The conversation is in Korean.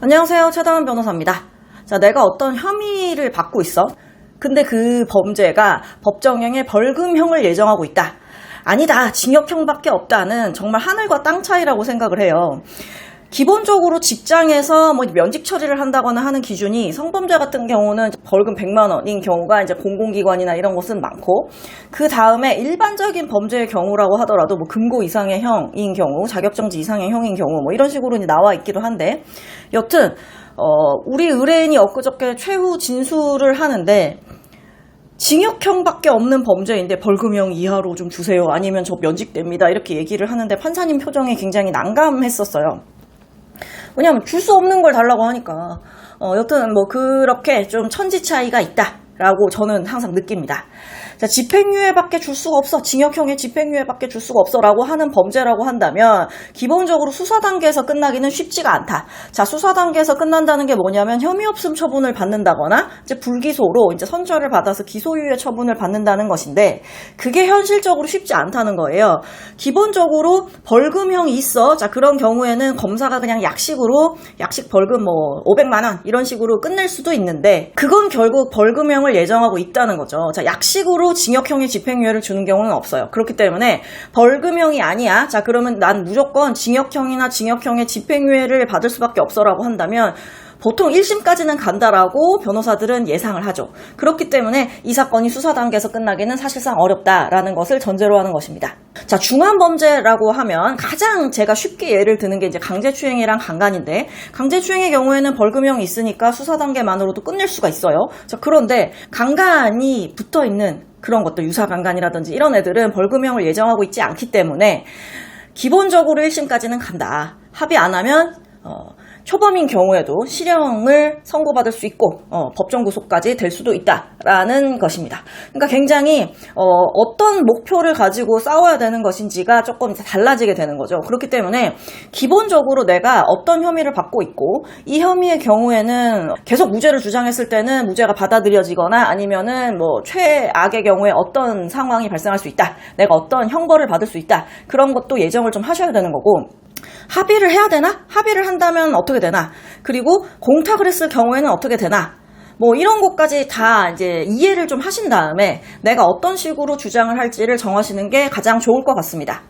안녕하세요. 최다은 변호사입니다. 자, 내가 어떤 혐의를 받고 있어. 근데 그 범죄가 법정형의 벌금형을 예정하고 있다. 아니다. 징역형밖에 없다는 정말 하늘과 땅 차이라고 생각을 해요. 기본적으로 직장에서 뭐 면직 처리를 한다거나 하는 기준이 성범죄 같은 경우는 벌금 100만 원인 경우가 이제 공공기관이나 이런 곳은 많고 그 다음에 일반적인 범죄의 경우라고 하더라도 뭐 금고 이상의 형인 경우, 자격정지 이상의 형인 경우 뭐 이런 식으로 나와 있기도 한데 여튼 어 우리 의뢰인이 엊그저께 최후 진술을 하는데 징역형밖에 없는 범죄인데 벌금형 이하로 좀 주세요. 아니면 저 면직됩니다. 이렇게 얘기를 하는데 판사님 표정이 굉장히 난감했었어요. 왜냐하면 줄 수 없는 걸 달라고 하니까. 어, 여튼 뭐 그렇게 좀 천지 차이가 있다 라고 저는 항상 느낍니다. 자, 집행유예밖에 줄 수가 없어. 징역형의 집행유예밖에 줄 수가 없어 라고 하는 범죄라고 한다면 기본적으로 수사 단계에서 끝나기는 쉽지가 않다. 자, 수사 단계에서 끝난다는 게 뭐냐면 혐의 없음 처분을 받는다거나 이제 불기소로 이제 선처를 받아서 기소유예 처분을 받는다는 것인데 그게 현실적으로 쉽지 않다는 거예요. 기본적으로 벌금형이 있어. 자, 그런 경우에는 검사가 그냥 약식으로 약식 벌금 뭐 500만 원 이런 식으로 끝낼 수도 있는데 그건 결국 벌금형을 예정하고 있다는 거죠. 자, 약식으로 징역형의 집행유예를 주는 경우는 없어요. 그렇기 때문에 벌금형이 아니야. 자, 그러면 난 무조건 징역형이나 징역형의 집행유예를 받을 수밖에 없어라고 한다면 보통 1심까지는 간다라고 변호사들은 예상을 하죠. 그렇기 때문에 이 사건이 수사 단계에서 끝나기는 사실상 어렵다라는 것을 전제로 하는 것입니다. 자, 중환범죄라고 하면 가장 제가 쉽게 예를 드는 게 이제 강제추행이랑 강간인데 강제추행의 경우에는 벌금형이 있으니까 수사 단계만으로도 끝낼 수가 있어요. 자, 그런데 강간이 붙어 있는 그런 것들 유사 강간이라든지 이런 애들은 벌금형을 예정하고 있지 않기 때문에 기본적으로 1심까지는 간다. 합의 안 하면 어, 초범인 경우에도 실형을 선고받을 수 있고 어, 법정 구속까지 될 수도 있다라는 것입니다. 그러니까 굉장히 어, 떤 목표를 가지고 싸워야 되는 것인지가 조금 달라지게 되는 거죠. 그렇기 때문에 기본적으로 내가 어떤 혐의를 받고 있고 이 혐의의 경우에는 계속 무죄를 주장했을 때는 무죄가 받아들여지거나 아니면은 뭐 최악의 경우에 어떤 상황이 발생할 수 있다. 내가 어떤 형벌을 받을 수 있다. 그런 것도 예정을 좀 하셔야 되는 거고 합의를 해야 되나? 합의를 한다면 어떻게 되나? 그리고 공탁을 했을 경우에는 어떻게 되나? 뭐 이런 것까지 다 이제 이해를 좀 하신 다음에 내가 어떤 식으로 주장을 할지를 정하시는 게 가장 좋을 것 같습니다.